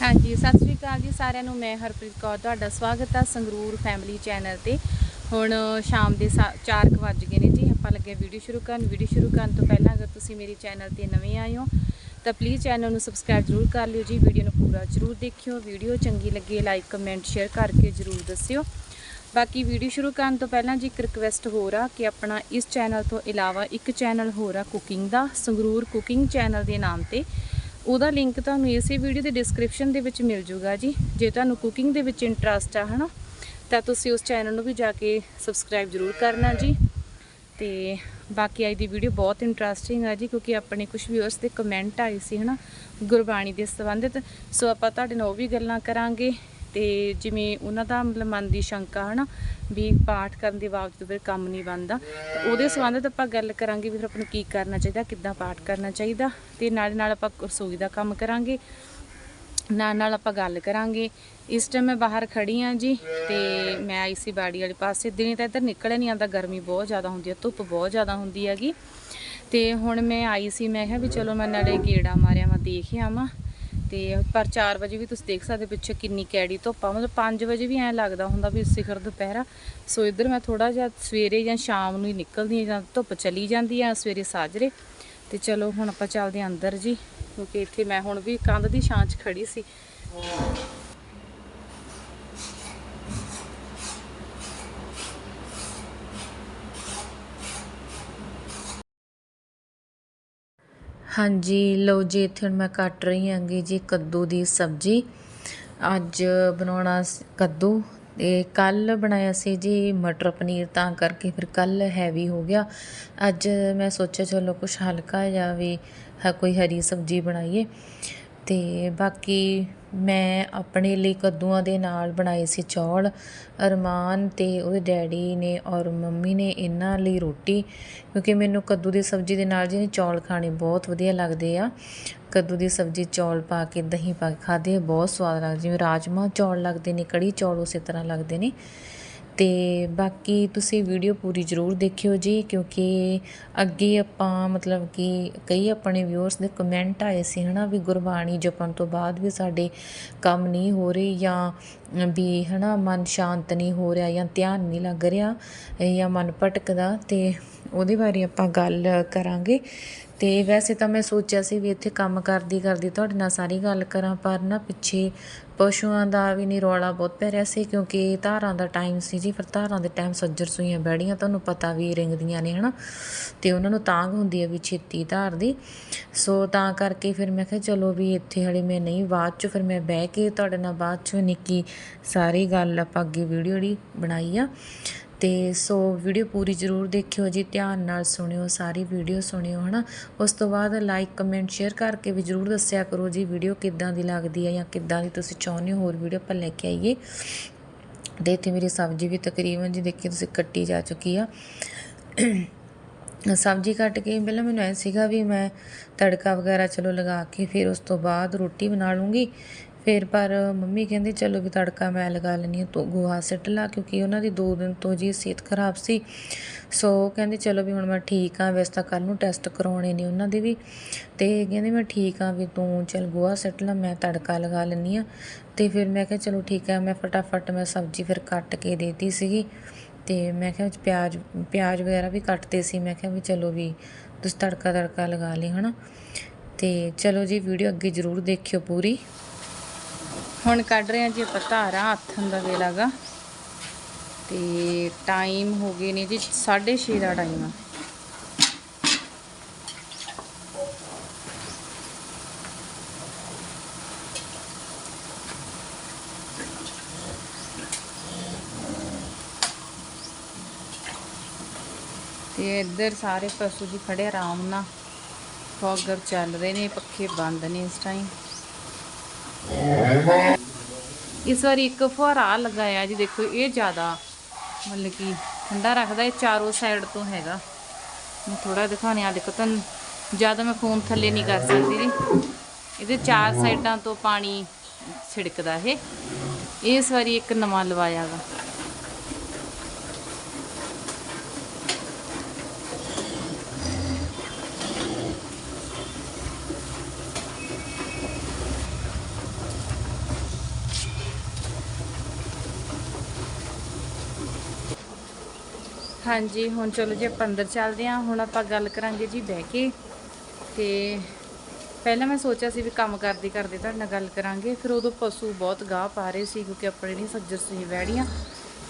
ਹਾਂਜੀ, ਸਤਿ ਸ੍ਰੀ ਅਕਾਲ ਜੀ ਸਾਰਿਆਂ ਨੂੰ। ਮੈਂ ਹਰਪ੍ਰੀਤ ਕੌਰ, ਤੁਹਾਡਾ ਸਵਾਗਤ ਆ ਸੰਗਰੂਰ ਫੈਮਿਲੀ ਚੈਨਲ ਤੇ। ਹੁਣ ਸ਼ਾਮ ਦੇ 4 ਵੱਜ ਗਏ ਨੇ ਜੀ, ਆਪਾਂ ਲੱਗੇ ਵੀਡੀਓ ਸ਼ੁਰੂ ਕਰਨ। ਵੀਡੀਓ ਸ਼ੁਰੂ ਕਰਨ ਤੋਂ ਪਹਿਲਾਂ ਅਗਰ ਤੁਸੀਂ ਮੇਰੇ ਚੈਨਲ ਤੇ ਨਵੇਂ ਆਏ ਹੋ, ਤਾਂ ਪਲੀਜ਼ ਚੈਨਲ ਨੂੰ ਸਬਸਕ੍ਰਾਈਬ ਜ਼ਰੂਰ ਕਰ ਲਿਓ ਜੀ। ਵੀਡੀਓ ਨੂੰ ਪੂਰਾ ਜ਼ਰੂਰ ਦੇਖਿਓ। ਵੀਡੀਓ ਚੰਗੀ ਲੱਗੇ ਲਾਈਕ ਕਮੈਂਟ ਸ਼ੇਅਰ ਕਰਕੇ ਜ਼ਰੂਰ ਦੱਸਿਓ। ਬਾਕੀ ਵੀਡੀਓ ਸ਼ੁਰੂ ਕਰਨ ਤੋਂ ਪਹਿਲਾਂ ਜੀ ਇੱਕ ਰਿਕਵੈਸਟ ਹੋਰ ਆ ਕਿ ਆਪਣਾ ਇਸ ਚੈਨਲ ਤੋਂ ਇਲਾਵਾ ਇੱਕ ਚੈਨਲ ਹੋਰ ਆ ਕੁਕਿੰਗ ਦਾ, ਸੰਗਰੂਰ ਕੁਕਿੰਗ ਚੈਨਲ ਦੇ ਨਾਮ ਤੇ। ਉਹਦਾ ਲਿੰਕ ਤੁਹਾਨੂੰ ਇਸੇ ਵੀਡੀਓ ਦੇ ਡਿਸਕ੍ਰਿਪਸ਼ਨ ਦੇ ਵਿੱਚ ਮਿਲ ਜੂਗਾ ਜੀ। ਜੇ ਤੁਹਾਨੂੰ ਕੁਕਿੰਗ ਦੇ ਵਿੱਚ ਇੰਟਰਸਟ ਆ, ਹਨਾ, ਤਾਂ ਤੁਸੀਂ ਉਸ ਚੈਨਲ ਨੂੰ ਵੀ ਜਾ ਕੇ ਸਬਸਕ੍ਰਾਈਬ ਜ਼ਰੂਰ ਕਰਨਾ ਜੀ। ਤੇ ਬਾਕੀ ਅੱਜ ਦੀ ਵੀਡੀਓ ਬਹੁਤ ਇੰਟਰਸਟਿੰਗ ਆ ਜੀ, ਕਿਉਂਕਿ ਆਪਣੇ ਕੁਝ ਵਿਊਅਰਸ ਦੇ ਕਮੈਂਟ ਆਏ ਸੀ, ਹਨਾ, ਗੁਰਬਾਣੀ ਦੇ ਸੰਬੰਧਿਤ। ਸੋ ਆਪਾਂ ਤੁਹਾਡੇ ਨਾਲ ਉਹ ਵੀ ਗੱਲਾਂ ਕਰਾਂਗੇ। ਤੇ ਜਿਵੇਂ ਉਹਨਾਂ ਦਾ ਮਤਲਬ ਮਨ ਦੀ ਸ਼ੰਕਾ ਹਨਾ, ਵੀ ਪਾਠ ਕਰਨ ਦੇ ਬਾਵਜੂਦ ਫਿਰ ਕੰਮ ਨਹੀਂ ਬਣਦਾ ਉਹਦੇ ਸੰਬੰਧਿਤ ਆਪਾਂ ਗੱਲ ਕਰਾਂਗੇ ਵੀ ਫਿਰ ਆਪਾਂ ਨੂੰ ਕੀ ਕਰਨਾ ਚਾਹੀਦਾ, ਕਿੱਦਾਂ ਪਾਠ ਕਰਨਾ ਚਾਹੀਦਾ, ਤੇ ਨਾਲ ਨਾਲ ਆਪਾਂ ਰਸੋਈ ਦਾ ਕੰਮ ਕਰਾਂਗੇ, ਨਾਲ ਨਾਲ ਆਪਾਂ ਗੱਲ ਕਰਾਂਗੇ। ਇਸ ਟਾਈਮ ਮੈਂ ਬਾਹਰ ਖੜੀ ਆਂ ਜੀ, ਤੇ ਮੈਂ ਆਈ ਸੀ ਬਾੜੀ ਵਾਲੇ ਪਾਸੇ, ਦਿਨੇ ਤਾਂ ਇੱਧਰ ਨਿਕਲਿਆ ਨਹੀਂ ਆਂਦਾ ਗਰਮੀ ਬਹੁਤ ਜ਼ਿਆਦਾ ਹੁੰਦੀ ਹੈ ਧੁੱਪ ਬਹੁਤ ਜ਼ਿਆਦਾ ਹੁੰਦੀ ਹੈਗੀ। ਤੇ ਹੁਣ ਮੈਂ ਆਈ ਸੀ, ਮੈਂ ਕਿਹਾ ਵੀ ਚਲੋ ਮੈਂ ਨਾਲੇ ਗੇੜਾ ਮਾਰਿਆ, ਮੈਂ ਦੇਖ ਆਵਾਂ। ਤੇ ਪਰ 4 ਵਜੇ ਵੀ ਤੁਸੀਂ ਦੇਖ ਸਕਦੇ ਪਿੱਛੇ ਕਿੰਨੀ ਕੈੜੀ ਧੁੱਪ ਆ। ਮਤਲਬ 5 ਵਜੇ ਵੀ ਐਂ ਲੱਗਦਾ ਹੁੰਦਾ ਵੀ ਸਿਖਰ ਦੁਪਹਿਰਾ ਸੋ ਇੱਧਰ ਮੈਂ ਥੋੜਾ ਜਿਹਾ ਸਵੇਰੇ ਜਾਂ ਸ਼ਾਮ ਨੂੰ ਹੀ ਨਿਕਲਦੀ ਹਾਂ ਜਾਂ ਧੁੱਪ ਚਲੀ ਜਾਂਦੀ ਆ ਸਵੇਰੇ ਸਾਜਰੇ। ਤੇ ਚਲੋ ਹੁਣ ਆਪਾਂ ਚੱਲਦੇ ਹਾਂ ਅੰਦਰ ਜੀ, ਕਿਉਂਕਿ ਇੱਥੇ ਮੈਂ ਹੁਣ ਵੀ ਕੰਧ ਦੀ ਛਾਂ 'ਚ ਖੜੀ ਸੀ। ਹਾਂਜੀ, ਲਓ ਜੀ, ਇੱਥੇ ਹੁਣ ਮੈਂ ਕੱਟ ਰਹੀ ਹਾਂਗੀ ਜੀ ਕੱਦੂ ਦੀ ਸਬਜ਼ੀ। ਅੱਜ ਬਣਾਉਣਾ ਕੱਦੂ ਤੇ ਕੱਲ ਬਣਾਇਆ ਸੀ ਜੀ ਮਟਰ ਪਨੀਰ, ਤਾਂ ਕਰਕੇ ਫਿਰ ਕੱਲ ਹੈਵੀ ਹੋ ਗਿਆ। ਅੱਜ ਮੈਂ ਸੋਚਿਆ ਚਲੋ ਕੁਛ ਹਲਕਾ ਜਾਂ ਵੀ ਹ, ਕੋਈ ਹਰੀ ਸਬਜ਼ੀ ਬਣਾਈਏ। ਤੇ ਬਾਕੀ ਮੈਂ ਆਪਣੇ ਲਈ ਕੱਦੂਆਂ ਦੇ ਨਾਲ ਬਣਾਏ ਸੀ ਚੌਲ। ਅਰਮਾਨ ਤੇ ਉਹਦੇ ਡੈਡੀ ਨੇ ਔਰ ਮੰਮੀ ਨੇ ਇਹਨਾਂ ਲਈ ਰੋਟੀ, ਕਿਉਂਕਿ ਮੈਨੂੰ ਕੱਦੂ ਦੀ ਸਬਜ਼ੀ ਦੇ ਨਾਲ ਜਿਹਨੇ ਚੌਲ ਖਾਣੇ ਬਹੁਤ ਵਧੀਆ ਲੱਗਦੇ ਆ। ਕੱਦੂ ਦੀ ਸਬਜ਼ੀ ਚੌਲ ਪਾ ਕੇ, ਦਹੀਂ ਪਾ ਕੇ ਖਾਦੇ ਬਹੁਤ ਸਵਾਦ ਲੱਗਦੇ ਜਿਵੇਂ ਰਾਜਮਾ ਚੌਲ ਲੱਗਦੇ ਨੇ, ਕੜੀ ਚੌਲ ਉਸੇ ਤਰ੍ਹਾਂ ਲੱਗਦੇ ਨੇ। ਅਤੇ ਬਾਕੀ ਤੁਸੀਂ ਵੀਡੀਓ ਪੂਰੀ ਜ਼ਰੂਰ ਦੇਖਿਓ ਜੀ, ਕਿਉਂਕਿ ਅੱਗੇ ਆਪਾਂ ਮਤਲਬ ਕਿ ਕਈ ਆਪਣੇ ਵਿਊਅਰਸ ਦੇ ਕਮੈਂਟ ਆਏ ਸੀ ਹਨਾ ਵੀ ਗੁਰਬਾਣੀ ਜਪਣ ਤੋਂ ਬਾਅਦ ਵੀ ਸਾਡੇ ਕੰਮ ਨਹੀਂ ਹੋ ਰਹੇ ਜਾਂ ਵੀ ਹਨਾ ਮਨ ਸ਼ਾਂਤ ਨਹੀਂ ਹੋ ਰਿਹਾ ਜਾਂ ਧਿਆਨ ਨਹੀਂ ਲੱਗ ਰਿਹਾ ਜਾਂ ਮਨ ਭਟਕਦਾ ਤੇ ਉਹਦੇ ਬਾਰੇ ਆਪਾਂ ਗੱਲ ਕਰਾਂਗੇ। ਤੇ ਵੈਸੇ ਤਾਂ ਮੈਂ ਸੋਚਿਆ ਸੀ ਵੀ ਇੱਥੇ ਕੰਮ ਕਰਦੀ ਕਰਦੀ ਤੁਹਾਡੇ ਨਾਲ ਸਾਰੀ ਗੱਲ ਕਰਾਂ, ਪਰ ਨਾ ਪਿੱਛੇ ਪਸ਼ੂਆਂ ਦਾ ਵੀ ਨਹੀਂ ਰੌਲਾ ਬਹੁਤ ਪੈ ਰਿਹਾ ਸੀ, ਕਿਉਂਕਿ ਧਾਰਾਂ ਦਾ ਟਾਈਮ ਸੀ ਜੀ, ਫਿਰ ਧਾਰਾਂ ਦੇ ਟਾਈਮ ਸੱਜਰ ਸੂਈਆਂ ਬੈੜੀਆਂ ਤੁਹਾਨੂੰ ਪਤਾ ਵੀ ਰਿੰਗਦੀਆਂ ਨੇ, ਹਨਾ? ਤੇ ਉਹਨਾਂ ਨੂੰ ਤਾਂਗ ਹੁੰਦੀ ਹੈ ਵੀ ਛੇਤੀ ਧਾਰ ਦੀ। ਸੋ ਤਾਂ ਕਰਕੇ ਫਿਰ ਮੈਂ ਕਿਹਾ, ਚਲੋ ਵੀ ਇੱਥੇ ਹਲੇ ਮੈਂ ਨਹੀਂ, ਬਾਅਦ ਚ ਫਿਰ ਮੈਂ ਬਹਿ ਕੇ ਤੁਹਾਡੇ ਨਾਲ ਬਾਅਦ ਚ ਨਿੱਕੀ ਸਾਰੀ ਗੱਲ ਆਪਾਂ ਅੱਗੇ ਵੀਡੀਓ ਜਿਹੜੀ ਬਣਾਈ ਆ। ਅਤੇ ਸੋ ਵੀਡੀਓ ਪੂਰੀ ਜ਼ਰੂਰ ਦੇਖਿਓ ਜੀ, ਧਿਆਨ ਨਾਲ ਸੁਣਿਓ, ਸਾਰੀ ਵੀਡੀਓ ਸੁਣਿਓ ਹੈ ਨਾ ਉਸ ਤੋਂ ਬਾਅਦ ਲਾਈਕ ਕਮੈਂਟ ਸ਼ੇਅਰ ਕਰਕੇ ਵੀ ਜ਼ਰੂਰ ਦੱਸਿਆ ਕਰੋ ਜੀ ਵੀਡੀਓ ਕਿੱਦਾਂ ਦੀ ਲੱਗਦੀ ਹੈ ਜਾਂ ਕਿੱਦਾਂ ਦੀ ਤੁਸੀਂ ਚਾਹੁੰਦੇ ਹੋ ਹੋਰ ਵੀਡੀਓ ਆਪਾਂ ਲੈ ਕੇ ਆਈਏ। ਤੇ ਇੱਥੇ ਮੇਰੀ ਸਬਜ਼ੀ ਵੀ ਤਕਰੀਬਨ ਜੀ ਦੇਖੀ ਤੁਸੀਂ ਕੱਟੀ ਜਾ ਚੁੱਕੀ ਆ। ਸਬਜ਼ੀ ਕੱਟ ਕੇ ਪਹਿਲਾਂ ਮੈਨੂੰ ਐ ਸੀਗਾ ਵੀ ਮੈਂ ਤੜਕਾ ਵਗੈਰਾ ਚਲੋ ਲਗਾ ਕੇ ਫਿਰ ਉਸ ਤੋਂ ਬਾਅਦ ਰੋਟੀ ਬਣਾ ਲੂੰਗੀ। ਫਿਰ ਪਰ ਮੰਮੀ ਕਹਿੰਦੇ, ਚਲੋ ਵੀ ਤੜਕਾ ਮੈਂ ਲਗਾ ਲੈਣੀ ਆ ਤੋ ਗੋਹਾ ਸਿੱਟ ਲਾ, ਕਿਉਂਕਿ ਉਹਨਾਂ ਦੀ 2 ਦਿਨ ਤੋਂ ਜੀ ਸਿਹਤ ਖਰਾਬ ਸੀ। ਸੋ ਕਹਿੰਦੇ, ਚਲੋ ਵੀ ਹੁਣ ਮੈਂ ਠੀਕ ਆ ਵੈਸੇ ਤਾਂ ਕੱਲ ਨੂੰ ਟੈਸਟ ਕਰਾਉਣੇ ਨੇ ਉਹਨਾਂ ਦੇ ਵੀ। ਤੇ ਕਹਿੰਦੇ, ਮੈਂ ਠੀਕ ਆ ਵੀ ਤੂੰ ਚਲ ਗੋਹਾ ਸਿੱਟ ਲਾ, ਮੈਂ ਤੜਕਾ ਲਗਾ ਲੈਣੀ ਆ ਤੇ ਫਿਰ ਮੈਂ ਕਿਹਾ, ਚਲੋ ਠੀਕ ਆ ਮੈਂ ਫਟਾਫਟ ਮੈਂ ਸਬਜ਼ੀ ਫਿਰ ਕੱਟ ਕੇ ਦੇਤੀ ਸੀਗੀ। ਤੇ ਮੈਂ ਕਿਹਾ, ਪਿਆਜ਼ ਪਿਆਜ਼ ਵਗੈਰਾ ਵੀ ਕੱਟਦੇ ਸੀ। ਮੈਂ ਕਿਹਾ ਵੀ ਚਲੋ ਵੀ ਤੁਸੀਂ ਤੜਕਾ ਤੜਕਾ ਲਗਾ ਲਈ ਹਨਾ। ਤੇ ਚਲੋ ਜੀ, ਵੀਡੀਓ ਅੱਗੇ ਜ਼ਰੂਰ ਦੇਖਿਓ ਪੂਰੀ। ਹੁਣ ਕੱਢ ਰਹੇ ਹਾਂ ਜੀ ਆਪਾਂ ਧਾਰਾਂ, ਹੱਥਾਂ ਦਾ ਵੇਲਾ ਗਾ ਤੇ ਟਾਈਮ ਹੋ ਗਏ ਨੇ ਜੀ 6:30 ਦਾ ਟਾਈਮ ਆ। ਤੇ ਇੱਧਰ ਸਾਰੇ ਪਸ਼ੂ ਜੀ ਖੜੇ ਆਰਾਮ ਨਾਲ। ਫੋਗਰ ਚੱਲ ਰਹੇ ਨੇ, ਪੱਖੇ ਬੰਦ ਨੇ ਇਸ ਟਾਈਮ ਇਸ ਵਾਰੀ ਇੱਕ ਫੁਹਾਰਾ ਲਗਾਇਆ ਜੀ, ਦੇਖੋ ਇਹ ਜ਼ਿਆਦਾ ਮਤਲਬ ਕਿ ਠੰਡਾ ਰੱਖਦਾ, ਇਹ ਚਾਰੋਂ ਸਾਈਡ ਤੋਂ ਹੈਗਾ। ਮੈਂ ਥੋੜਾ ਦਿਖਾਣੇ ਆ, ਦੇਖੋ ਤੁਹਾਨੂੰ, ਜ਼ਿਆਦਾ ਮੈਂ ਫੋਨ ਥੱਲੇ ਨਹੀਂ ਕਰ ਸਕਦੀ ਜੀ। ਇਹਦੇ ਚਾਰ ਸਾਈਡਾਂ ਤੋਂ ਪਾਣੀ ਛਿੜਕਦਾ ਇਹ। ਇਸ ਵਾਰੀ ਇੱਕ ਨਵਾਂ ਲਵਾਇਆਗਾ ਹਾਂਜੀ, ਹੁਣ ਚਲੋ ਜੀ ਆਪਾਂ ਅੰਦਰ ਚੱਲਦੇ ਹਾਂ। ਹੁਣ ਆਪਾਂ ਗੱਲ ਕਰਾਂਗੇ ਜੀ ਬਹਿ ਕੇ। ਤੇ ਪਹਿਲਾਂ ਮੈਂ ਸੋਚਿਆ ਸੀ ਵੀ ਕੰਮ ਕਰਦੇ ਕਰਦੇ ਤੁਹਾਡੇ ਨਾਲ ਗੱਲ ਕਰਾਂਗੇ। ਫਿਰ ਉਦੋਂ ਪਸ਼ੂ ਬਹੁਤ ਗਾਹ ਪਾ ਰਹੇ ਸੀ ਕਿਉਂਕਿ ਆਪਣੇ ਨਹੀਂ ਸੱਜਰ ਸੀ ਵੈੜੀਆਂ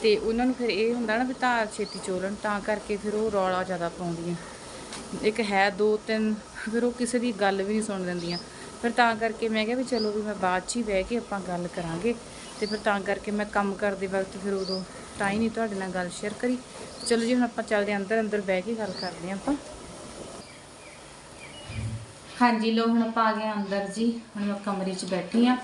ਤੇ ਉਹਨਾਂ ਨੂੰ ਫਿਰ ਇਹ ਹੁੰਦਾ ਨਾ ਵੀ ਧਾਰ ਛੇਤੀ ਚੋਲਣ, ਤਾਂ ਕਰਕੇ ਫਿਰ ਉਹ ਰੌਲਾ ਜ਼ਿਆਦਾ ਪਾਉਂਦੀਆਂ। ਇੱਕ ਹੈ ਦੋ ਤਿੰਨ, ਫਿਰ ਉਹ ਕਿਸੇ ਦੀ ਗੱਲ ਵੀ ਨਹੀਂ ਸੁਣ ਦਿੰਦੀਆਂ ਫਿਰ ਤਾਂ ਕਰਕੇ ਮੈਂ ਕਿਹਾ ਵੀ ਚਲੋ ਵੀ ਮੈਂ ਬਾਅਦ 'ਚ ਹੀ ਬਹਿ ਕੇ ਆਪਾਂ ਗੱਲ ਕਰਾਂਗੇ। ਤੇ ਫਿਰ ਤਾਂ ਕਰਕੇ ਮੈਂ ਕੰਮ ਕਰਦੇ ਵਕਤ ਫਿਰ ਉਦੋਂ ਤਾਂ ਹੀ ਨਹੀਂ ਤੁਹਾਡੇ ਨਾਲ ਗੱਲ ਸ਼ੇਅਰ ਕਰੀ। ਚਲੋ ਜੀ, ਹੁਣ ਆਪਾਂ ਚੱਲਦੇ ਅੰਦਰ ਅੰਦਰ ਬਹਿ ਕੇ ਗੱਲ ਕਰਦੇ ਹਾਂ ਆਪਾਂ। ਹਾਂਜੀ ਲੋ ਹੁਣ ਆਪਾਂ ਆ ਗਏ ਅੰਦਰ ਜੀ। ਹੁਣ ਮੈਂ ਕਮਰੇ 'ਚ ਬੈਠੀ ਆ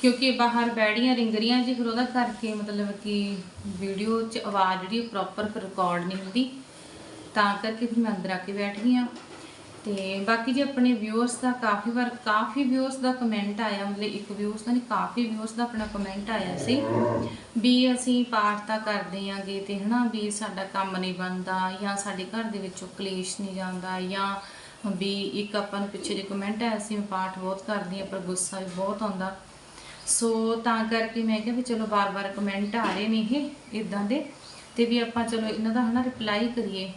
ਕਿਉਂਕਿ ਬਾਹਰ ਬੈੜੀਆਂ ਰਿੰਗ ਰਹੀਆਂ ਜੀ, ਫਿਰ ਉਹਦਾ ਕਰਕੇ ਮਤਲਬ ਕਿ ਵੀਡੀਓ 'ਚ ਆਵਾਜ਼ ਜਿਹੜੀ ਪ੍ਰੋਪਰ ਰਿਕਾਰਡ ਨਹੀਂ ਹੁੰਦੀ। ਤਾਂ ਕਰਕੇ ਫਿਰ ਮੈਂ ਅੰਦਰ ਆ ਕੇ ਬੈਠ ਗਈ ਆ ਤੇ ਬਾਕੀ ਜੇ ਆਪਣੇ ਵਿਊਅਰਸ ਦਾ ਕਾਫੀ ਵਾਰ, ਕਾਫੀ ਵਿਊਅਰਸ ਦਾ ਕਮੈਂਟ ਆਇਆ, ਮਤਲਬ ਇੱਕ ਵਿਊਅਰਸ ਦਾ ਨਹੀਂ, ਕਾਫੀ ਵਿਊਅਰਸ ਦਾ ਆਪਣਾ ਕਮੈਂਟ ਆਇਆ ਸੀ ਵੀ ਅਸੀਂ ਪਾਠ ਤਾਂ ਕਰਦੇ ਆਂਗੇ ਤੇ ਹਨਾ ਵੀ ਸਾਡਾ ਕੰਮ ਨਹੀਂ ਬਣਦਾ ਜਾਂ ਸਾਡੇ ਘਰ ਦੇ ਵਿੱਚੋਂ ਕਲੇਸ਼ ਨਹੀਂ ਜਾਂਦਾ ਜਾਂ ਵੀ ਇੱਕ ਆਪਾਂ ਨੂੰ ਪਿੱਛੇ ਜੇ ਕਮੈਂਟ ਆਇਆ ਸੀ, ਮੈਂ ਪਾਠ ਬਹੁਤ ਕਰਦੀ ਆ ਪਰ ਗੁੱਸਾ ਵੀ ਬਹੁਤ ਆਉਂਦਾ। ਸੋ ਤਾਂ ਕਰਕੇ ਮੈਂ ਕਿਹਾ ਵੀ ਚਲੋ ਬਾਰ-ਬਾਰ ਕਮੈਂਟ ਆ ਰਹੇ ਨੇ ਇਹ ਇਦਾਂ ਦੇ ਤੇ ਵੀ ਆਪਾਂ ਚਲੋ ਇਹਨਾਂ ਦਾ ਹਨਾ ਰਿਪਲਾਈ ਕਰੀਏ।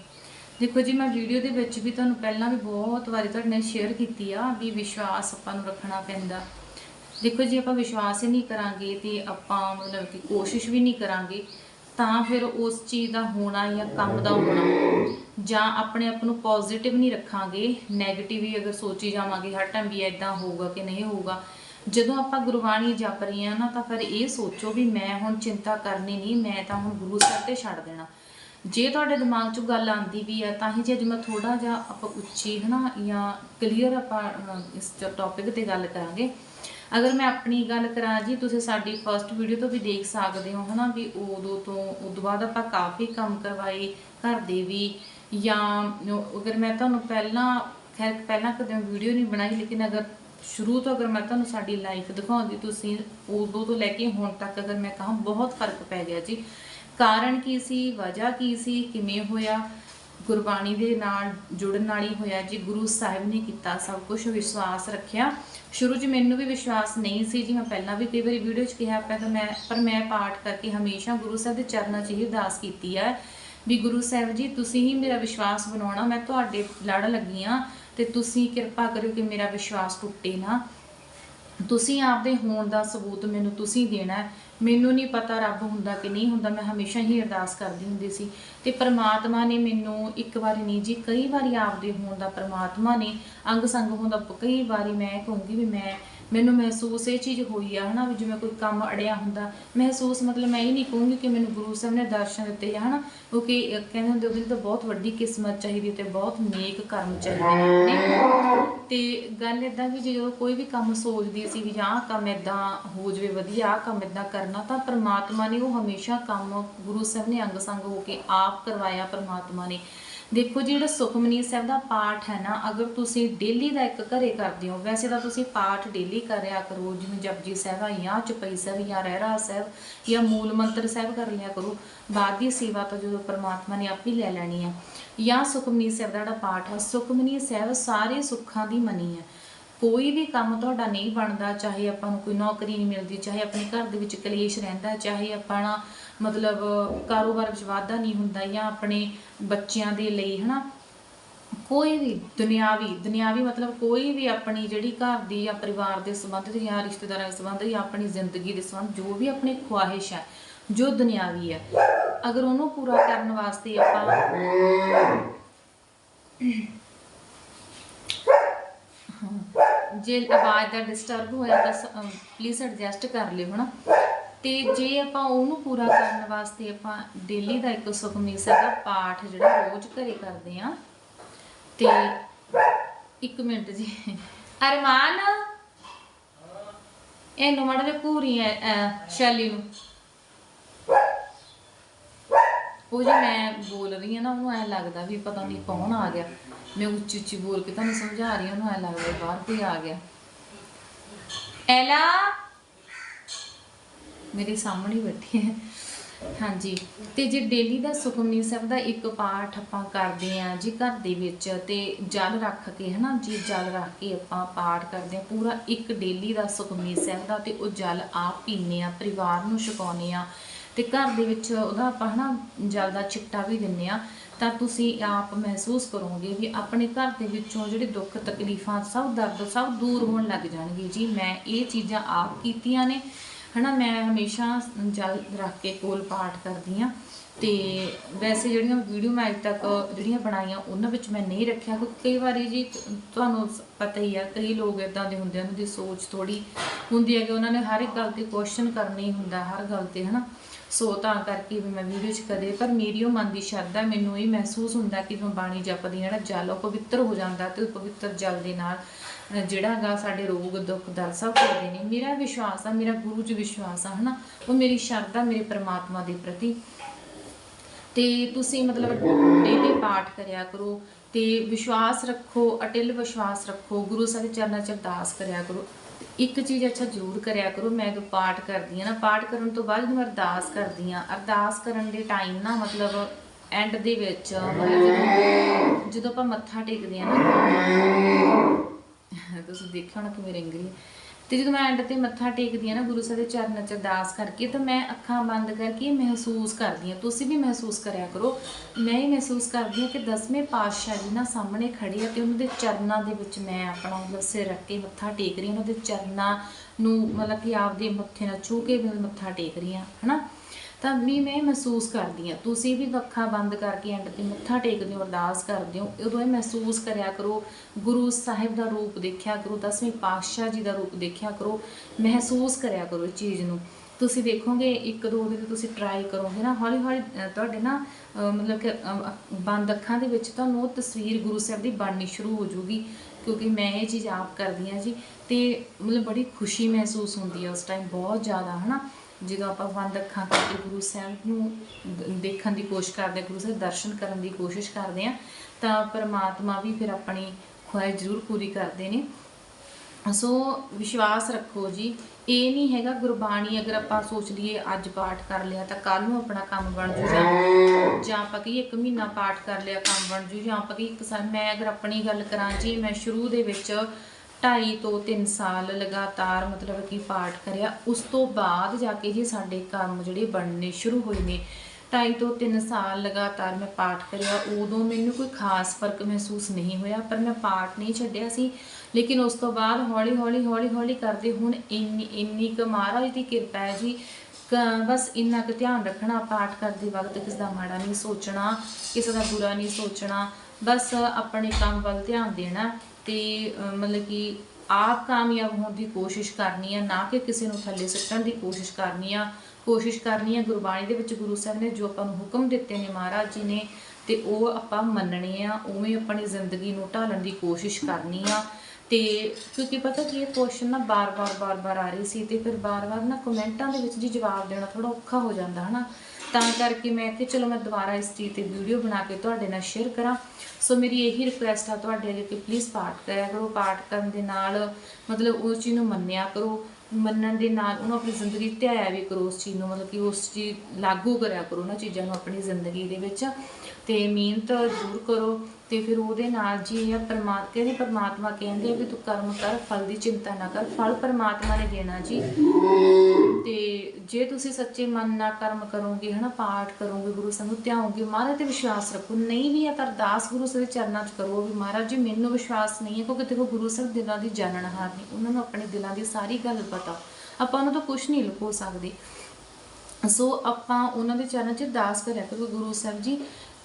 ਦੇਖੋ ਜੀ, ਮੈਂ ਵੀਡੀਓ ਦੇ ਵਿੱਚ ਵੀ ਤੁਹਾਨੂੰ ਪਹਿਲਾਂ ਵੀ ਬਹੁਤ ਵਾਰੀ ਤੁਹਾਡੇ ਨਾਲ ਸ਼ੇਅਰ ਕੀਤੀ ਆ ਵੀ ਵਿਸ਼ਵਾਸ ਆਪਾਂ ਨੂੰ ਰੱਖਣਾ ਪੈਂਦਾ। ਦੇਖੋ ਜੀ, ਆਪਾਂ ਵਿਸ਼ਵਾਸ ਹੀ ਨਹੀਂ ਕਰਾਂਗੇ ਤੇ ਆਪਾਂ ਮਤਲਬ ਕਿ ਕੋਸ਼ਿਸ਼ ਵੀ ਨਹੀਂ ਕਰਾਂਗੇ, ਤਾਂ ਫਿਰ ਉਸ ਚੀਜ਼ ਦਾ ਹੋਣਾ ਜਾਂ ਕੰਮ ਦਾ ਹੋਣਾ। ਜਾਂ ਆਪਣੇ ਆਪ ਨੂੰ ਪੋਜ਼ਿਟਿਵ ਨਹੀਂ ਰੱਖਾਂਗੇ 네ਗੇਟਿਵ ਹੀ ਅਗਰ ਸੋਚੀ ਜਾਵਾਂਗੇ, ਹਰ ਟਾਈਮ ਵੀ ਐਦਾਂ ਹੋਊਗਾ ਕਿ ਨਹੀਂ ਹੋਊਗਾ। ਜਦੋਂ ਆਪਾਂ ਗੁਰਬਾਣੀ ਜਪ ਰਹੀ ਹਾਂ ਨਾ, ਤਾਂ ਫਿਰ ਇਹ ਸੋਚੋ ਵੀ ਮੈਂ ਹੁਣ ਚਿੰਤਾ ਕਰਨੀ ਨਹੀਂ, ਮੈਂ ਤਾਂ ਹੁਣ ਗੁਰੂ ਸਾਹਿਬ ਤੇ ਛੱਡ ਦੇਣਾ। ਜੇ ਤੁਹਾਡੇ ਦਿਮਾਗ 'ਚ ਗੱਲ ਆਂਦੀ ਵੀ ਹੈ ਤਾਂ ਹੀ ਜੇ ਅੱਜ ਮੈਂ ਥੋੜਾ ਜਿਹਾ ਆਪਾਂ ਉੱਚੀ, ਹਨਾ, ਜਾਂ ਕਲੀਅਰ ਆਪਾਂ ਇਸ ਟੌਪਿਕ ਤੇ ਗੱਲ ਕਰਾਂਗੇ। ਅਗਰ ਮੈਂ ਆਪਣੀ ਗੱਲ ਕਰਾਂ ਜੀ, ਤੁਸੀਂ ਸਾਡੀ ਫਰਸਟ ਵੀਡੀਓ ਤੋਂ ਵੀ ਦੇਖ ਸਕਦੇ ਹੋ, ਹਨਾ, ਵੀ ਉਦੋਂ ਤੋਂ, ਉਦੋਂ ਬਾਅਦ ਆਪਾਂ ਕਾਫੀ ਕੰਮ ਕਰਵਾਏ ਘਰ ਦੇ ਵੀ, ਜਾਂ ਅਗਰ ਮੈਂ ਤੁਹਾਨੂੰ ਪਹਿਲਾਂ, ਖੈਰ, ਪਹਿਲਾਂ ਕਦੇ ਵੀਡੀਓ ਨਹੀਂ ਬਣਾਈ, ਲੇਕਿਨ ਅਗਰ ਸ਼ੁਰੂ ਤੋਂ ਅਗਰ ਮੈਂ ਤੁਹਾਨੂੰ ਸਾਡੀ ਲਾਈਫ ਦਿਖਾਉਂਦੀ, ਤੁਸੀਂ ਉਦੋਂ ਤੋਂ ਲੈ ਕੇ ਹੁਣ ਤੱਕ ਅਗਰ ਮੈਂ ਕਹਾਂ, ਬਹੁਤ ਫ਼ਰਕ ਪੈ ਗਿਆ ਜੀ। ਕਾਰਨ ਕੀ ਸੀ, ਵਜ੍ਹਾ ਕੀ ਸੀ, ਕਿਵੇਂ ਹੋਇਆ, ਗੁਰਬਾਣੀ ਦੇ ਨਾਲ ਜੁੜਨ ਨਾਲ ਹੀ ਹੋਇਆ, ਜੀ ਗੁਰੂ ਸਾਹਿਬ ਨੇ ਕੀਤਾ ਸਭ ਕੁਝ ਵਿਸ਼ਵਾਸ ਰੱਖਿਆ। ਸ਼ੁਰੂ 'ਚ ਮੈਨੂੰ ਵੀ ਵਿਸ਼ਵਾਸ ਨਹੀਂ ਸੀ ਜੀ, ਮੈਂ ਪਹਿਲਾਂ ਵੀ ਕਈ ਵਾਰੀ ਵੀਡੀਓ 'ਚ ਕਿਹਾ ਪਿਆ ਤਾਂ ਮੈਂ, ਪਰ ਮੈਂ ਪਾਠ ਕਰਕੇ ਹਮੇਸ਼ਾ ਗੁਰੂ ਸਾਹਿਬ ਦੇ ਚਰਨਾਂ 'ਚ ਹੀ ਅਰਦਾਸ ਕੀਤੀ ਹੈ ਵੀ ਗੁਰੂ ਸਾਹਿਬ ਜੀ, ਤੁਸੀਂ ਹੀ ਮੇਰਾ ਵਿਸ਼ਵਾਸ ਬਣਾਉਣਾ, ਮੈਂ ਤੁਹਾਡੇ ਲੜ ਲੱਗੀ ਹਾਂ ਤੇ ਤੁਸੀਂ ਕਿਰਪਾ ਕਰਿਓ ਕਿ ਮੇਰਾ ਵਿਸ਼ਵਾਸ ਟੁੱਟੇ ਨਾ। ਤੁਸੀਂ ਆਪਦੇ ਹੋਣ ਦਾ ਸਬੂਤ ਮੈਨੂੰ ਤੁਸੀਂ ਦੇਣਾ ਮੈਨੂੰ ਨਹੀਂ ਪਤਾ ਰੱਬ ਹੁੰਦਾ ਕਿ ਨਹੀਂ ਹੁੰਦਾ, ਮੈਂ ਹਮੇਸ਼ਾ ਹੀ ਅਰਦਾਸ ਕਰਦੀ ਹੁੰਦੀ ਸੀ। ਤੇ ਪ੍ਰਮਾਤਮਾ ਨੇ ਮੈਨੂੰ ਇੱਕ ਵਾਰੀ ਨਹੀਂ ਜੀ, ਕਈ ਵਾਰੀ ਆਪਦੇ ਹੋਣ ਦਾ ਪ੍ਰਮਾਤਮਾ ਨੇ ਅੰਗ ਸੰਗ ਹੋਣ ਦਾ ਕਈ ਵਾਰੀ ਮੈਂ ਕਹੂੰਗੀ ਵੀ ਮੈਂ ਮੈਨੂੰ ਮਹਿਸੂਸ ਇਹ ਚੀਜ਼ ਹੋਈ ਆ, ਹਨਾ, ਵੀ ਜਿਵੇਂ ਕੋਈ ਕੰਮ ਅੜਿਆ ਹੁੰਦਾ, ਮਹਿਸੂਸ ਮਤਲਬ ਮੈਂ ਇਹ ਨਹੀਂ ਕਹੂੰਗੀ ਕਿ ਮੈਨੂੰ ਗੁਰੂ ਸਾਹਿਬ ਨੇ ਦਰਸ਼ਨ ਦਿੱਤੇ ਆ, ਹਨਾ, ਕਿਉਂਕਿ ਕਹਿੰਦੇ ਹੁੰਦੇ ਉਹਦੇ ਲਈ ਤਾਂ ਬਹੁਤ ਵੱਡੀ ਕਿਸਮਤ ਚਾਹੀਦੀ ਤੇ ਬਹੁਤ ਨੇਕ ਕਰਮ ਚਾਹੀਦੇ ਨੇ ਤੇ ਗੱਲ ਇਦਾਂ ਵੀ ਜਦੋਂ ਕੋਈ ਵੀ ਕੰਮ ਸੋਚਦੀ ਸੀ ਵੀ ਆਹ ਕੰਮ ਇਦਾਂ ਹੋ ਜਵੇ, ਵਧੀਆ ਆਹ ਕੰਮ ਇਦਾਂ ਕਰਨਾ, ਤਾਂ ਪ੍ਰਮਾਤਮਾ ਨੇ ਉਹ ਹਮੇਸ਼ਾ ਕੰਮ ਗੁਰੂ ਸਾਹਿਬ ਨੇ ਅੰਗ ਸੰਗ ਹੋ ਕੇ ਆਪ ਕਰਵਾਇਆ ਪ੍ਰਮਾਤਮਾ ਨੇ। ਦੇਖੋ ਜੀ ਜਿਹੜਾ ਸੁਖਮਨੀ ਸਾਹਿਬ ਦਾ ਪਾਠ ਹੈ ਨਾ, ਅਗਰ ਤੁਸੀਂ ਡੇਲੀ ਦਾ ਇੱਕ ਘਰੇ ਕਰਦੇ ਹੋ, ਵੈਸੇ ਤਾਂ ਤੁਸੀਂ ਪਾਠ ਡੇਲੀ ਕਰਿਆ ਕਰੋ, ਜਿਵੇਂ ਜਪਜੀ ਸਾਹਿਬ ਆ ਜਾਂ ਚੁਪਈ ਸਾਹਿਬ ਜਾਂ ਰਹਿਰਾ ਸਾਹਿਬ ਜਾਂ ਮੂਲ ਮੰਤਰ ਸਾਹਿਬ ਕਰ ਲਿਆ ਕਰੋ, ਬਾਅਦ ਦੀ ਸੇਵਾ ਤਾਂ ਜਦੋਂ ਪਰਮਾਤਮਾ ਨੇ ਆਪ ਹੀ ਲੈ ਲੈਣੀ ਹੈ। ਜਾਂ ਸੁਖਮਨੀ ਸਾਹਿਬ ਦਾ ਜਿਹੜਾ ਪਾਠ ਹੈ ਸੁਖਮਨੀ ਸਾਹਿਬ ਸਾਰੇ ਸੁੱਖਾਂ ਦੀ ਮਨੀ ਹੈ। ਕੋਈ ਵੀ ਕੰਮ ਤੁਹਾਡਾ ਨਹੀਂ ਬਣਦਾ, ਚਾਹੇ ਆਪਾਂ ਨੂੰ ਕੋਈ ਨੌਕਰੀ ਨਹੀਂ ਮਿਲਦੀ, ਚਾਹੇ ਆਪਣੇ ਘਰ ਦੇ ਵਿੱਚ ਕਲੇਸ਼ ਰਹਿੰਦਾ, ਚਾਹੇ ਆਪਣਾ ਮਤਲਬ ਕਾਰੋਬਾਰ ਵਿੱਚ ਵਾਧਾ ਨਹੀਂ ਹੁੰਦਾ ਜਾਂ ਆਪਣੇ ਬੱਚਿਆਂ ਦੇ ਲਈ, ਹਨਾ? ਕੋਈ ਵੀ ਦੁਨਿਆਵੀ ਦੁਨਿਆਵੀ ਮਤਲਬ ਕੋਈ ਵੀ ਆਪਣੀ ਜਿਹੜੀ ਘਰ ਦੀ ਜਾਂ ਪਰਿਵਾਰ ਦੇ ਸੰਬੰਧ ਜਾਂ ਰਿਸ਼ਤੇਦਾਰਾਂ ਦੇ ਸੰਬੰਧ ਜਾਂ ਆਪਣੀ ਜ਼ਿੰਦਗੀ ਦੇ ਸੰਬੰਧ, ਜੋ ਵੀ ਆਪਣੀ ਖੁਆਇਸ਼ ਹੈ, ਜੋ ਦੁਨਿਆਵੀ ਹੈ, ਅਗਰ ਉਹਨੂੰ ਪੂਰਾ ਕਰਨ ਵਾਸਤੇ ਆਪਾਂ ਜੇ ਆਵਾਜ਼ ਦਾ ਡਿਸਟਰਬ ਹੋਇਆ ਤਾਂ ਪਲੀਜ਼ ਐਡਜਸਟ ਕਰ ਲਿਓ, ਹਨਾ? ਤੇ ਜੇ ਆਪਾਂ ਉਹਨੂੰ ਪੂਰਾ ਕਰਨ ਵਾਸਤੇ ਆਪਾਂ ਡੇਲੀ ਦਾ ਇੱਕ ਸੁਖਮਨੀ ਸਾਹਿਬ ਪਾਠ ਜਿਹੜਾ ਰੋਜ਼ ਘਰੇ ਕਰਦੇ ਆ ਤੇ ਇੱਕ ਮਿੰਟ ਜੀ। ਅਰਮਾਨ? ਇਹਨੂੰ ਮੜਾ ਦੇ ਪੂਰੀ ਹੈ ਸ਼ੈਲੀ ਨੂੰ। ਉਹ ਜੀ ਮੈਂ ਬੋਲ ਰਹੀ ਹਾਂ ਨਾ, ਉਹਨੂੰ ਐ ਲੱਗਦਾ ਵੀ ਪਤਾ ਨਹੀਂ ਕੌਣ ਆ ਗਿਆ। ਮੈਂ ਉੱਚੀ ਉੱਚੀ ਬੋਲ ਕੇ ਤੁਹਾਨੂੰ ਸਮਝਾ ਰਹੀ ਹਾਂ, ਉਹਨੂੰ ਐ ਲੱਗਦਾ ਵੀ ਬਾਹਰ ਕੋਈ ਆ ਗਿਆ। ਐਲਾ! ਮੇਰੇ ਸਾਹਮਣੇ ਬੈਠੀ ਹੈ। ਹਾਂਜੀ। ਤੇ ਜੇ ਡੇਲੀ ਦਾ ਸੁਖਮਨੀ ਸਾਹਿਬ ਦਾ ਇੱਕ ਪਾਠ ਆਪਾਂ ਕਰਦੇ ਆਂ ਜੀ ਘਰ ਦੇ ਵਿੱਚ, ਤੇ ਜਲ ਰੱਖ ਕੇ, ਹਨਾ ਜੀ, ਜਲ ਰੱਖ ਕੇ ਆਪਾਂ ਪਾਠ ਕਰਦੇ ਆਂ ਪੂਰਾ ਇੱਕ ਡੇਲੀ ਦਾ ਸੁਖਮਨੀ ਸਾਹਿਬ ਦਾ, ਤੇ ਉਹ ਜਲ ਆਪ ਪੀਨੇ ਆ ਪਰਿਵਾਰ ਨੂੰ ਛਕਾਉਨੇ ਆ ਤੇ ਘਰ ਦੇ ਵਿੱਚ ਉਹਦਾ ਆਪਾਂ ਹਨਾ ਜਲ ਦਾ ਚਿੱਟਾ ਵੀ ਦਿੰਨੇ ਆ, ਤਾਂ ਤੁਸੀਂ ਆਪ ਮਹਿਸੂਸ ਕਰੋਗੇ ਵੀ ਆਪਣੇ ਘਰ ਦੇ ਵਿੱਚੋਂ ਜਿਹੜੇ ਦੁੱਖ ਤਕਲੀਫਾਂ ਸਭ ਦਰਦ ਸਭ ਦੂਰ ਹੋਣ ਲੱਗ ਜਾਣਗੇ। ਜੀ, ਮੈਂ ਇਹ ਚੀਜ਼ਾਂ ਆਪ ਕੀਤੀਆਂ ਨੇ। ਹਨਾ, ਮੈਂ ਹਮੇਸ਼ਾ ਜਲ ਰੱਖ ਕੇ ਕੋਲ ਪਾਠ ਕਰਦੀ ਆ ਤੇ ਵੈਸੇ ਜਿਹੜੀਆਂ ਵੀਡੀਓ ਮੈਂ ਅੱਜ ਤੱਕ ਜਿਹੜੀਆਂ ਬਣਾਈਆਂ, ਉਹਨਾਂ ਵਿੱਚ ਮੈਂ ਨਹੀਂ ਰੱਖਿਆ, ਕਿਉਂਕਿ ਕਈ ਵਾਰੀ ਜੀ ਤੁਹਾਨੂੰ ਪਤਾ ਹੀ ਆ, ਕਈ ਲੋਕ ਇਦਾਂ ਦੇ ਹੁੰਦੇ ਆ, ਉਹਨਾਂ ਦੀ ਸੋਚ ਥੋੜੀ ਹੁੰਦੀ ਹੈ ਕਿ ਉਹਨਾਂ ਨੇ ਹਰ ਇੱਕ ਗੱਲ ਤੇ ਕੁਐਸਚਨ ਕਰਨੀ ਹੁੰਦਾ, ਹਰ ਗੱਲ ਤੇ, ਹਨਾ। ਸੋ ਤਾਂ ਕਰਕੇ ਵੀ ਮੈਂ ਵੀਡੀਓ 'ਚ ਕਦੇ ਪਰ ਮੇਰੀ ਉਹ ਮਨ ਦੀ ਸ਼ਰਧਾ ਮੈਨੂੰ ਇਹ ਮਹਿਸੂਸ ਹੁੰਦਾ ਕਿ ਮੈਂ ਬਾਣੀ ਜਪਦੀ ਹਾਂ, ਜਿਹੜਾ ਜਲ ਉਹ ਪਵਿੱਤਰ ਹੋ ਜਾਂਦਾ ਤੇ ਉਹ ਪਵਿੱਤਰ ਜਲ ਦੇ ਨਾਲ ਅਹ ਜਿਹੜਾ ਸਾਡੇ ਰੋਗ ਦੁੱਖ ਦਰਦ ਸਭ ਕਰਦੇ ਨੇ। ਮੇਰਾ ਵਿਸ਼ਵਾਸ ਆ ਮੇਰਾ ਗੁਰੂ 'ਚ ਵਿਸ਼ਵਾਸ ਆ ਹਨਾ? ਉਹ ਮੇਰੀ ਸ਼ਰਧਾ ਮੇਰੇ ਪ੍ਰਮਾਤਮਾ ਦੇ ਪ੍ਰਤੀ। ਤੇ ਤੁਸੀਂ ਮਤਲਬ ਡੇਲੀ ਪਾਠ ਕਰਿਆ ਕਰੋ ਤੇ ਵਿਸ਼ਵਾਸ ਰੱਖੋ ਅਟਿਲ ਵਿਸ਼ਵਾਸ ਰੱਖੋ ਗੁਰੂ ਸਾਹਿਬ ਚਰਨਾਂ 'ਚ ਅਰਦਾਸ ਕਰਿਆ ਕਰੋ। ਇੱਕ ਚੀਜ਼ ਅੱਛਾ ਜ਼ਰੂਰ ਕਰਿਆ ਕਰੋ, ਮੈਂ ਜਦੋਂ ਪਾਠ ਕਰਦੀ ਆ ਨਾ, ਪਾਠ ਕਰਨ ਤੋਂ ਬਾਅਦ ਮੈਂ ਅਰਦਾਸ ਕਰਦੀ ਆ ਅਰਦਾਸ ਕਰਨ ਦੇ ਟਾਈਮ ਨਾ ਮਤਲਬ ਐਂਡ ਦੇ ਵਿੱਚ ਜਦੋਂ- ਆਪਾਂ ਮੱਥਾ ਟੇਕਦੇ ਆ ਨਾ। ਤੁਸੀਂ ਦੇਖਿਆ ਹੋਣਾ ਕਿਵੇਂ ਰਿੰਗ ਰਹੀ ਤੇ ਜਦੋਂ ਮੈਂ ਐਂਡ ਤੇ ਮੱਥਾ ਟੇਕਦੀ ਆ ਨਾ ਗੁਰੂ ਸਾਹਿਬ ਦੇ ਚਰਨਾਂ 'ਚ ਅਰਦਾਸ ਕਰਕੇ, ਤਾਂ ਮੈਂ ਅੱਖਾਂ ਬੰਦ ਕਰਕੇ ਮਹਿਸੂਸ ਕਰਦੀ ਆ ਤੁਸੀਂ ਵੀ ਮਹਿਸੂਸ ਕਰਿਆ ਕਰੋ। ਮੈਂ ਹੀ ਮਹਿਸੂਸ ਕਰਦੀ ਆ ਕਿ ਦਸਵੇਂ ਪਾਤਸ਼ਾਹ ਜੀ ਨਾ ਸਾਹਮਣੇ ਖੜੇ ਆ ਤੇ ਉਹਨਾਂ ਦੇ ਚਰਨਾਂ ਦੇ ਵਿੱਚ ਮੈਂ ਆਪਣਾ ਮਤਲਬ ਸਿਰ ਰੱਖ ਕੇ ਮੱਥਾ ਟੇਕ ਰਹੀ ਹਾਂ। ਉਹਨਾਂ ਦੇ ਚਰਨਾਂ ਨੂੰ ਮਤਲਬ ਕਿ ਆਪਦੇ ਮੱਥੇ ਨਾਲ ਛੂ ਕੇ ਮੈਂ ਮੱਥਾ ਟੇਕ ਰਹੀ ਹਾਂ, ਹਨਾ? ਤਾਂ ਵੀ ਮੈਂ ਮਹਿਸੂਸ ਕਰਦੀ ਆ ਤੁਸੀਂ ਵੀ ਅੱਖਾਂ ਬੰਦ ਕਰਕੇ ਐਂਡ ਤੇ ਮੱਥਾ ਟੇਕਦੇ ਹੋ, ਅਰਦਾਸ ਕਰਦੇ ਹੋ, ਉਦੋਂ ਇਹ ਮਹਿਸੂਸ ਕਰਿਆ ਕਰੋ, ਗੁਰੂ ਸਾਹਿਬ ਦਾ ਰੂਪ ਦੇਖਿਆ ਕਰੋ, ਦਸਵੇਂ ਪਾਤਸ਼ਾਹ ਜੀ ਦਾ ਰੂਪ ਦੇਖਿਆ ਕਰੋ, ਮਹਿਸੂਸ ਕਰਿਆ ਕਰੋ ਇਸ ਚੀਜ਼ ਨੂੰ। ਤੁਸੀਂ ਦੇਖੋਗੇ, ਇੱਕ ਦੋ ਦਿਨ ਤੁਸੀਂ ਟਰਾਈ ਕਰੋਗੇ ਨਾ ਹੌਲੀ ਹੌਲੀ ਤੁਹਾਡੇ ਨਾ ਮਤਲਬ ਕਿ ਬੰਦ ਅੱਖਾਂ ਦੇ ਵਿੱਚ ਤੁਹਾਨੂੰ ਉਹ ਤਸਵੀਰ ਗੁਰੂ ਸਾਹਿਬ ਦੀ ਬਣਨੀ ਸ਼ੁਰੂ ਹੋ ਜੂਗੀ ਕਿਉਂਕਿ ਮੈਂ ਇਹ ਚੀਜ਼ ਆਪ ਕਰਦੀ ਹਾਂ ਜੀ। ਤੇ ਮਤਲਬ ਬੜੀ ਖੁਸ਼ੀ ਮਹਿਸੂਸ ਹੁੰਦੀ ਆ ਉਸ ਟਾਈਮ ਬਹੁਤ ਜ਼ਿਆਦਾ, ਹਨਾ? ਜਦੋਂ ਆਪਾਂ ਬੰਦ ਅੱਖਾਂ ਕਰਕੇ ਗੁਰੂ ਸਾਹਿਬ ਨੂੰ ਦੇਖਣ ਦੀ ਕੋਸ਼ਿਸ਼ ਕਰਦੇ ਗੁਰੂ ਸਾਹਿਬ ਦਰਸ਼ਨ ਕਰਨ ਦੀ ਕੋਸ਼ਿਸ਼ ਕਰਦੇ ਆ ਤਾਂ ਪਰਮਾਤਮਾ ਵੀ ਫਿਰ ਆਪਣੀ ਖੁਆਇਸ਼ ਜ਼ਰੂਰ ਪੂਰੀ ਕਰਦੇ ਨੇ। ਸੋ ਵਿਸ਼ਵਾਸ ਰੱਖੋ ਜੀ, ਇਹ ਨਹੀਂ ਹੈਗਾ ਗੁਰਬਾਣੀ ਅਗਰ ਆਪਾਂ ਸੋਚ ਲਈਏ ਅੱਜ ਪਾਠ ਕਰ ਲਿਆ ਤਾਂ ਕੱਲ ਨੂੰ ਆਪਣਾ ਕੰਮ ਬਣ ਜੂ ਜਾਂ ਜਾਂ ਆਪਾਂ ਕਹੀਏ ਇੱਕ ਮਹੀਨਾ ਪਾਠ ਕਰ ਲਿਆ, ਕੰਮ ਬਣ ਜੂ ਜਾਂ ਆਪਾਂ ਕਹੀਏ ਇੱਕ ਸਾਲ ਮੈਂ ਅਗਰ ਆਪਣੀ ਗੱਲ ਕਰਾਂ ਜੀ, ਮੈਂ ਸ਼ੁਰੂ ਦੇ ਵਿੱਚ ਢਾਈ ਤੋਂ 3 ਸਾਲ ਲਗਾਤਾਰ ਮਤਲਬ ਕਿ ਪਾਠ ਕਰਿਆ, ਉਸ ਤੋਂ ਬਾਅਦ ਜਾ ਕੇ ਜੀ ਸਾਡੇ ਕੰਮ ਜਿਹੜੇ ਬਣਨੇ ਸ਼ੁਰੂ ਹੋਏ ਨੇ। ਢਾਈ ਤੋਂ 3 ਸਾਲ ਲਗਾਤਾਰ ਮੈਂ ਪਾਠ ਕਰਿਆ, ਉਦੋਂ ਮੈਨੂੰ ਕੋਈ ਖਾਸ ਫ਼ਰਕ ਮਹਿਸੂਸ ਨਹੀਂ ਹੋਇਆ, ਪਰ ਮੈਂ ਪਾਠ ਨਹੀਂ ਛੱਡਿਆ ਸੀ। ਲੇਕਿਨ ਉਸ ਤੋਂ ਬਾਅਦ ਹੌਲੀ ਹੌਲੀ ਹੌਲੀ ਹੌਲੀ ਕਰਦੇ, ਹੁਣ ਇੰਨੀ ਇੰਨੀ ਕੁ ਮਹਾਰਾਜ ਦੀ ਕਿਰਪਾ ਹੈ ਜੀ। ਕ- ਬਸ ਇੰਨਾ ਕੁ ਧਿਆਨ ਰੱਖਣਾ, ਪਾਠ ਕਰਦੇ ਵਕਤ ਕਿਸੇ ਦਾ ਮਾੜਾ ਨਹੀਂ ਸੋਚਣਾ, ਕਿਸੇ ਦਾ ਬੁਰਾ ਨਹੀਂ ਸੋਚਣਾ, ਬਸ ਆਪਣੇ ਕੰਮ ਵੱਲ ਧਿਆਨ ਦੇਣਾ। ਤੇ ਮਤਲਬ ਕਿ ਆਪ ਕਾਮਯਾਬ ਹੋਣ ਦੀ ਕੋਸ਼ਿਸ਼ ਕਰਨੀ ਆ, ਨਾ ਕਿ ਕਿਸੇ ਨੂੰ ਥੱਲੇ ਸੁੱਟਣ ਦੀ ਕੋਸ਼ਿਸ਼ ਕਰਨੀ ਆ। ਕੋਸ਼ਿਸ਼ ਕਰਨੀ ਆ ਗੁਰਬਾਣੀ ਦੇ ਵਿੱਚ ਗੁਰੂ ਸਾਹਿਬ ਨੇ ਜੋ ਆਪਾਂ ਨੂੰ ਹੁਕਮ ਦਿੱਤੇ ਨੇ ਮਹਾਰਾਜ ਜੀ ਨੇ, ਤੇ ਉਹ ਆਪਾਂ ਮੰਨਣੇ ਆ, ਉਵੇਂ ਆਪਣੀ ਜ਼ਿੰਦਗੀ ਨੂੰ ਢਾਲਣ ਦੀ ਕੋਸ਼ਿਸ਼ ਕਰਨੀ ਆ। ਤੇ ਕਿਉਂਕਿ ਪਤਾ ਕੀ ਇਹ ਕੁਐਸਚਨ ਨਾ ਬਾਰ-ਬਾਰ ਬਾਰ-ਬਾਰ ਆ ਰਹੀ ਸੀ, ਤੇ ਫਿਰ ਬਾਰ-ਬਾਰ ਨਾ ਕਮੈਂਟਾਂ ਦੇ ਵਿੱਚ ਜੀ ਜਵਾਬ ਦੇਣਾ ਥੋੜਾ ਔਖਾ ਹੋ ਜਾਂਦਾ, ਹਨਾ? ਤਾਂ ਕਰਕੇ ਮੈਂ ਕਿ ਚਲੋ ਮੈਂ ਦੁਬਾਰਾ ਇਸ ਚੀਜ਼ ਤੇ ਵੀਡੀਓ ਬਣਾ ਕੇ ਤੁਹਾਡੇ ਨਾਲ ਸ਼ੇਅਰ ਕਰਾਂ। ਸੋ ਮੇਰੀ ਇਹੀ ਰਿਕੁਐਸਟ ਆ ਤੁਹਾਡੇ ਅੱਗੇ ਕਿ ਪਲੀਜ਼ ਪਾਠ ਕਰਿਆ ਕਰੋ। ਪਾਠ ਕਰਨ ਦੇ ਨਾਲ ਮਤਲਬ ਉਸ ਚੀਜ਼ ਨੂੰ ਮੰਨਿਆ ਕਰੋ। ਮੰਨਣ ਦੇ ਨਾਲ ਉਹਨੂੰ ਆਪਣੀ ਜ਼ਿੰਦਗੀ ਧਿਆਇਆ ਵੀ ਕਰੋ ਉਸ ਚੀਜ਼ ਨੂੰ। ਮਤਲਬ ਕਿ ਉਸ ਚੀਜ਼ ਲਾਗੂ ਕਰਿਆ ਕਰੋ ਉਹਨਾਂ ਚੀਜ਼ਾਂ ਨੂੰ ਆਪਣੀ ਜ਼ਿੰਦਗੀ ਦੇ ਵਿੱਚ। ਤੇ ਮਿਹਨਤ ਜ਼ਰੂਰ ਕਰੋ ਤੇ ਫਿਰ ਉਹਦੇ ਨਾਲ ਜੀ ਇਹ ਪਰਮਾਤਮਾ, ਕਹਿੰਦੇ ਪਰਮਾਤਮਾ ਕਹਿੰਦੇ ਆ ਵੀ ਤੂੰ ਕਰਮ ਕਰ, ਫਲ ਦੀ ਚਿੰਤਾ ਨਾ ਕਰ, ਫਲ ਪਰਮਾਤਮਾ ਨੇ ਦੇਣਾ ਜੀ। ਤੇ ਜੇ ਤੁਸੀਂ ਸੱਚੇ ਮਨ ਨਾਲ ਕਰਮ ਕਰੋਗੇ, ਹਨਾ, ਪਾਠ ਕਰੋਗੇ, ਗੁਰੂ ਸਾਹਿਬ ਧਿਆਓਗੇ ਮਹਾਰਾਜ ਤੇ ਵਿਸ਼ਵਾਸ ਰੱਖੋ। ਨਹੀਂ ਵੀ ਹੈ ਤਾਂ ਅਰਦਾਸ ਗੁਰੂ ਸਾਹਿਬ ਦੇ ਚਰਨਾਂ 'ਚ ਕਰੋ ਵੀ ਮਹਾਰਾਜ ਜੀ, ਮੈਨੂੰ ਵਿਸ਼ਵਾਸ ਨਹੀਂ ਹੈ ਕਿਉਂਕਿ ਦੇਖੋ ਗੁਰੂ ਸਾਹਿਬ ਦਿਲਾਂ ਦੀ ਜਾਣਨਹਾਰ ਨੇ, ਉਹਨਾਂ ਨੂੰ ਆਪਣੇ ਦਿਲਾਂ ਦੀ ਸਾਰੀ ਗੱਲ ਪਤਾ। ਆਪਾਂ ਉਹਨਾਂ ਤੋਂ ਕੁਝ ਨਹੀਂ ਲੁਕੋ ਸਕਦੇ। ਸੋ ਆਪਾਂ ਉਹਨਾਂ ਦੇ ਚਰਨਾਂ 'ਚ ਅਰਦਾਸ ਕਰਿਆ ਕਰੋ, ਗੁਰੂ ਸਾਹਿਬ ਜੀ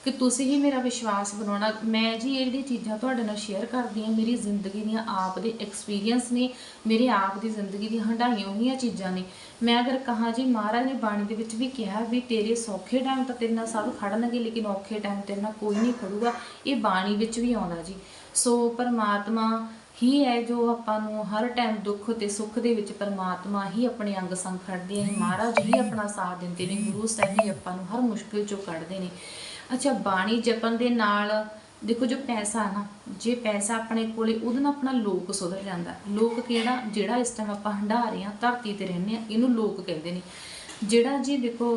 ਕਿ ਤੁਸੀਂ ਹੀ ਮੇਰਾ ਵਿਸ਼ਵਾਸ ਬਣਾਉਣਾ। ਮੈਂ ਜੀ ਇਹ ਚੀਜ਼ਾਂ ਤੁਹਾਡੇ ਨਾਲ ਸ਼ੇਅਰ ਕਰਦੀ ਹਾਂ, ਮੇਰੀ ਜ਼ਿੰਦਗੀ ਦੀਆਂ ਆਪ ਦੇ ਐਕਸਪੀਰੀਅੰਸ ਨੇ, ਮੇਰੇ ਆਪ ਦੀ ਜ਼ਿੰਦਗੀ ਦੀਆਂ ਹੰਡਾਈਆਂ ਹੋਈਆਂ ਚੀਜ਼ਾਂ ਨੇ। ਮੈਂ ਅਗਰ ਕਹਾਂ ਜੀ, ਮਹਾਰਾਜ ਨੇ ਬਾਣੀ ਦੇ ਵਿੱਚ ਵੀ ਕਿਹਾ ਵੀ ਤੇਰੇ ਸੌਖੇ ਟਾਈਮ ਤਾਂ ਤੇਰੇ ਨਾਲ ਸਭ ਖੜਨਗੇ, ਲੇਕਿਨ ਔਖੇ ਟਾਈਮ ਤੇਰੇ ਨਾਲ ਕੋਈ ਨਹੀਂ ਖੜੂਗਾ। ਇਹ ਬਾਣੀ ਵਿੱਚ ਵੀ ਆਉਂਦਾ ਜੀ। ਸੋ ਪਰਮਾਤਮਾ ਹੀ ਹੈ ਜੋ ਆਪਾਂ ਨੂੰ ਹਰ ਟਾਈਮ ਦੁੱਖ ਤੇ ਸੁੱਖ ਦੇ ਵਿੱਚ ਪਰਮਾਤਮਾ ਹੀ ਆਪਣੇ ਅੰਗ ਸੰਗ ਖੜਦੇ ਨੇ। ਮਹਾਰਾਜ ਹੀ ਆਪਣਾ ਸਾਥ ਦਿੰਦੇ ਨੇ, ਗੁਰੂ ਸਾਹਿਬ ਹੀ ਆਪਾਂ ਨੂੰ ਹਰ ਮੁਸ਼ਕਿਲ ਚੋਂ ਕੱਢਦੇ ਨੇ। ਅੱਛਾ, ਬਾਣੀ ਜਪਣ ਦੇ ਨਾਲ ਦੇਖੋ ਜੋ ਪੈਸਾ ਨਾ, ਜੇ ਪੈਸਾ ਆਪਣੇ ਕੋਲੇ, ਉਹਦੇ ਨਾਲ ਆਪਣਾ ਲੋਕ ਸੁਧਰ ਜਾਂਦਾ। ਲੋਕ ਕਿਹੜਾ? ਜਿਹੜਾ ਇਸ ਟਾਈਮ ਆਪਾਂ ਹੰਢਾ ਰਹੇ ਹਾਂ, ਧਰਤੀ ਤੇ ਰਹਿੰਦੇ ਆ ਇਹਨੂੰ ਲੋਕ ਕਹਿੰਦੇ ਨੇ। ਜਿਹੜਾ ਜੀ ਦੇਖੋ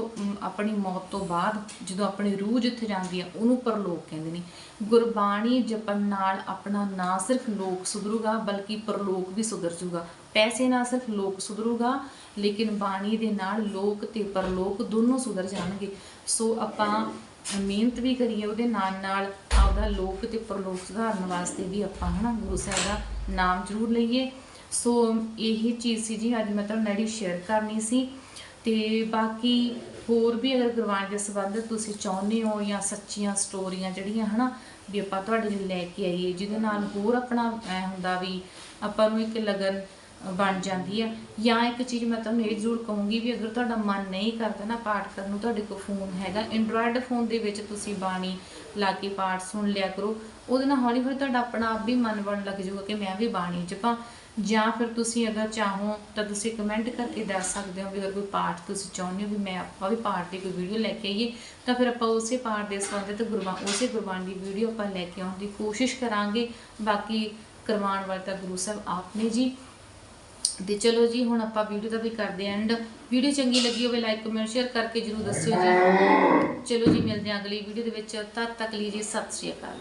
ਆਪਣੀ ਮੌਤ ਤੋਂ ਬਾਅਦ ਜਦੋਂ ਆਪਣੀ ਰੂਹ ਜਿੱਥੇ ਜਾਂਦੀ ਆ, ਉਹਨੂੰ ਪਰਲੋਕ ਕਹਿੰਦੇ ਨੇ। ਗੁਰਬਾਣੀ ਜਪਣ ਨਾਲ ਆਪਣਾ ਨਾ ਸਿਰਫ ਲੋਕ ਸੁਧਰੂਗਾ, ਬਲਕਿ ਪਰਲੋਕ ਵੀ ਸੁਧਰ ਜੂਗਾ। ਪੈਸੇ ਨਾਲ ਸਿਰਫ ਲੋਕ ਸੁਧਰੂਗਾ, ਲੇਕਿਨ ਬਾਣੀ ਦੇ ਨਾਲ ਲੋਕ ਤੇ ਪਰਲੋਕ ਦੋਨੋਂ ਸੁਧਰ ਜਾਣਗੇ। ਸੋ ਆਪਾਂ ਮਿਹਨਤ ਵੀ ਕਰੀਏ ਉਹਦੇ ਨਾਲ ਨਾਲ ਆਪਦਾ ਲੋਕ ਤੇ ਪਰਲੋਕ ਸੁਧਾਰਨ ਵਾਸਤੇ ਵੀ ਆਪਾਂ ਹਨਾ ਗੁਰੂ ਸਾਹਿਬ ਦਾ ਨਾਮ ਜ਼ਰੂਰ ਲਈਏ। ਸੋ ਇਹ ਚੀਜ਼ ਸੀ ਜੀ, ਅੱਜ ਮੈਂ ਤੁਹਾਨੂੰ ਨਾਲ ਸ਼ੇਅਰ ਕਰਨੀ ਸੀ। ਤੇ ਬਾਕੀ ਹੋਰ ਵੀ ਅਗਰ ਗੁਰਬਾਣੀ ਦੇ ਸੰਬੰਧ ਤੁਸੀਂ ਚਾਹੁੰਦੇ ਹੋ ਜਾਂ ਸੱਚੀਆਂ ਸਟੋਰੀਆਂ ਜਿਹੜੀਆਂ ਹਨਾ ਵੀ ਆਪਾਂ ਤੁਹਾਡੇ ਲਈ ਲੈ ਕੇ ਆਈਏ, ਜਿਹਦੇ ਨਾਲ ਹੋਰ ਆਪਣਾ ਹੁੰਦਾ ਵੀ ਆਪਾਂ ਨੂੰ ਇੱਕ ਲਗਨ ਬਣ ਜਾਂਦੀ ਹੈ ਜਾਂ ਇੱਕ ਚੀਜ਼ ਮੈਂ ਤੁਹਾਨੂੰ ਇਹ ਜ਼ਰੂਰ ਕਹੂੰਗੀ ਵੀ ਅਗਰ ਤੁਹਾਡਾ ਮਨ ਨਹੀਂ ਕਰਦਾ ਨਾ ਪਾਠ ਕਰਨ ਨੂੰ, ਤੁਹਾਡੇ ਕੋਲ ਫੋਨ ਹੈਗਾ। ਐਂਡਰੋਇਡ ਫੋਨ ਦੇ ਵਿੱਚ ਤੁਸੀਂ ਬਾਣੀ ਲਾ ਕੇ ਪਾਠ ਸੁਣ ਲਿਆ ਕਰੋ। ਉਹਦੇ ਨਾਲ ਹੌਲੀ ਹੌਲੀ ਤੁਹਾਡਾ ਆਪਣਾ ਆਪ ਵੀ ਮਨ ਬਣਨ ਲੱਗ ਜਾਊਗਾ ਕਿ ਮੈਂ ਵੀ ਬਾਣੀ ਜਪਾਂ। ਜਾਂ ਫਿਰ ਤੁਸੀਂ ਅਗਰ ਚਾਹੋ ਤਾਂ ਤੁਸੀਂ ਕਮੈਂਟ ਕਰਕੇ ਦੱਸ ਸਕਦੇ ਹੋ ਵੀ ਅਗਰ ਕੋਈ ਪਾਠ ਤੁਸੀਂ ਚਾਹੁੰਦੇ ਹੋ ਵੀ ਮੈਂ ਆਪਾਂ ਵੀ ਪਾਠ ਦੀ ਕੋਈ ਵੀਡੀਓ ਲੈ ਕੇ ਆਈਏ, ਤਾਂ ਫਿਰ ਆਪਾਂ ਉਸੇ ਪਾਠ ਦੇ ਸੰਬੰਧਿਤ ਗੁਰਬਾਣੀ ਉਸੇ ਗੁਰਬਾਣੀ ਦੀ ਵੀਡੀਓ ਆਪਾਂ ਲੈ ਕੇ ਆਉਣ ਦੀ ਕੋਸ਼ਿਸ਼ ਕਰਾਂਗੇ। ਬਾਕੀ ਕਰਵਾਉਣ ਵਾਲੇ ਤਾਂ ਗੁਰੂ ਸਾਹਿਬ ਆਪ ਨੇ ਜੀ। ਤੇ ਚਲੋ ਜੀ, ਹੁਣ ਆਪਾਂ ਵੀਡੀਓ ਦਾ ਵੀ ਕਰਦੇ ਐਂਡ ਵੀਡੀਓ ਚੰਗੀ ਲੱਗੀ ਹੋਵੇ ਲਾਈਕ ਕਮੈਂਟ ਸ਼ੇਅਰ ਕਰਕੇ ਜਰੂਰ ਦੱਸਿਓ ਜੀ। ਚਲੋ ਜੀ, ਮਿਲਦੇ ਆਂ ਅਗਲੀ ਵੀਡੀਓ ਦੇ ਵਿੱਚ। ਤਦ ਤੱਕ ਲਈ ਜੀ, ਸਤਿ ਸ਼੍ਰੀ ਅਕਾਲ।